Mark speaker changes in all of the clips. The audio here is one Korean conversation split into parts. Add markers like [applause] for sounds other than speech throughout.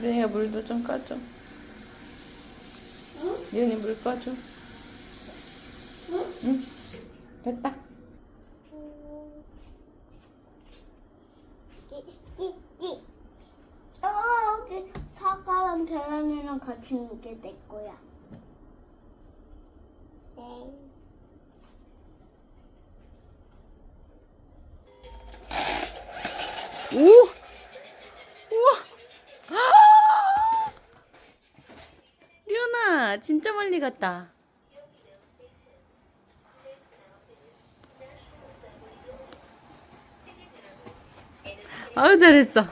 Speaker 1: 리은이가 물도 좀 까줘. 리은이 물 까줘. 응? 됐다.
Speaker 2: 찌찌찌. 저기 사과랑 계란이랑 같이 넣게 될 거야. 네.
Speaker 1: 오! 우와! 아! 진짜 멀리 갔다. 아유, 잘했어.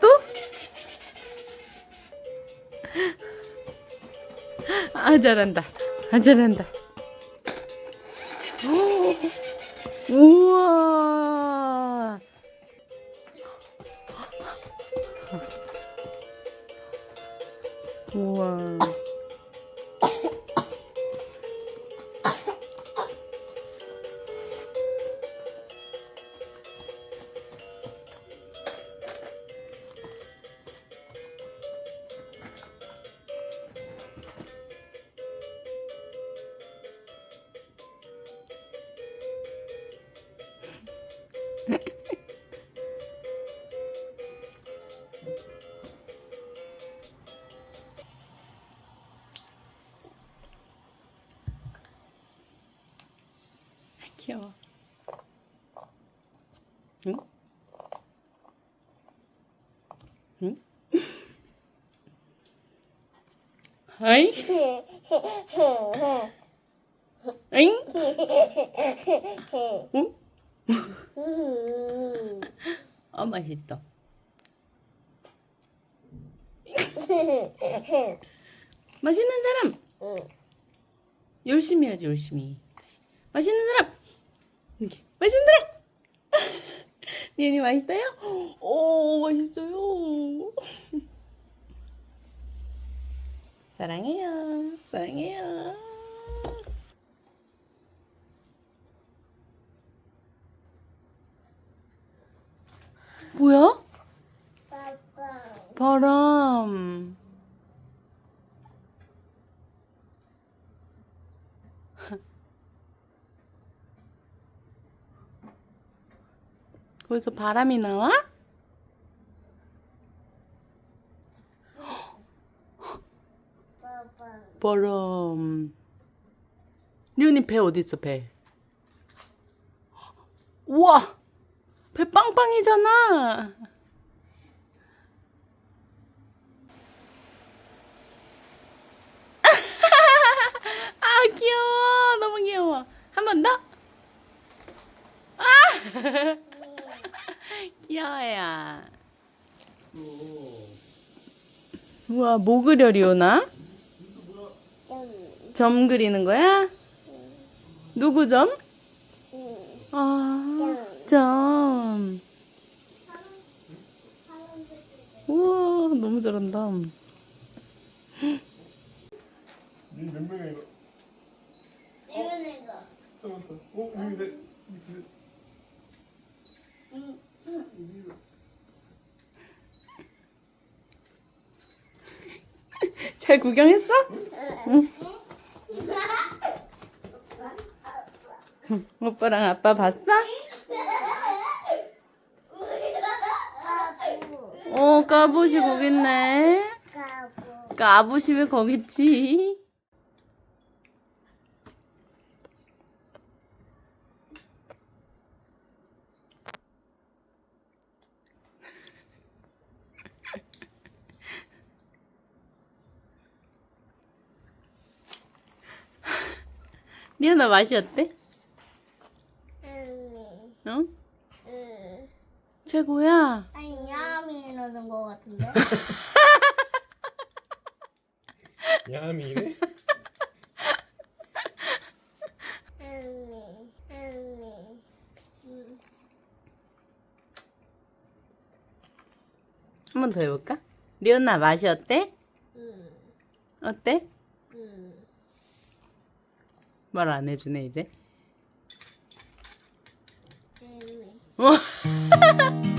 Speaker 1: 또? 아, 잘한다. 아, 잘한다. 오! 우와. 우와. 귀여워. 응? 응? 하이? 응? 응? 아 맛있다. 맛있는 사람 열심히 해야지 열심히. 맛있는 사람 이렇게 맛있는 사람. [laughs] 니은이 맛있어요? 오 맛있어요. 사랑해요. 사랑해요. 뭐야? 바람. 거기서 바람이 나와? 바람. 리온이 배 어디 있어 배? 우와, 배 빵빵이잖아. [laughs] 아 귀여워, 너무 귀여워. 한 번 더. 아, [laughs] 귀여워요. 우와, 뭐 그려 리 오나?
Speaker 2: 음.
Speaker 1: 점 그리는 거야? 누구 점?
Speaker 2: 음.
Speaker 1: 아, 점. 우와, 너무 잘한다.
Speaker 3: 니몇 명이야 이거?
Speaker 2: 이런 애가.
Speaker 3: 진짜 많다. 어? 여기 내
Speaker 2: 응. [laughs]
Speaker 1: 잘 구경했어? 오빠랑 아빠 봤어? 어, 있네.
Speaker 2: 까고.
Speaker 1: 까봇이 왜 거기 있지? 리안아 맛이 어때?
Speaker 2: 음.
Speaker 1: 응?
Speaker 2: 음.
Speaker 1: 최고야.
Speaker 2: 아니 야미 이러는 거 같은데.
Speaker 3: 야미네?
Speaker 2: 음. 음. 음.
Speaker 1: 한 번 더 해볼까? 리언나 맛이 어때?
Speaker 2: 음.
Speaker 1: 어때?
Speaker 2: 음.
Speaker 1: 말 안 해주네 이제.
Speaker 2: 음.
Speaker 1: 어. [laughs]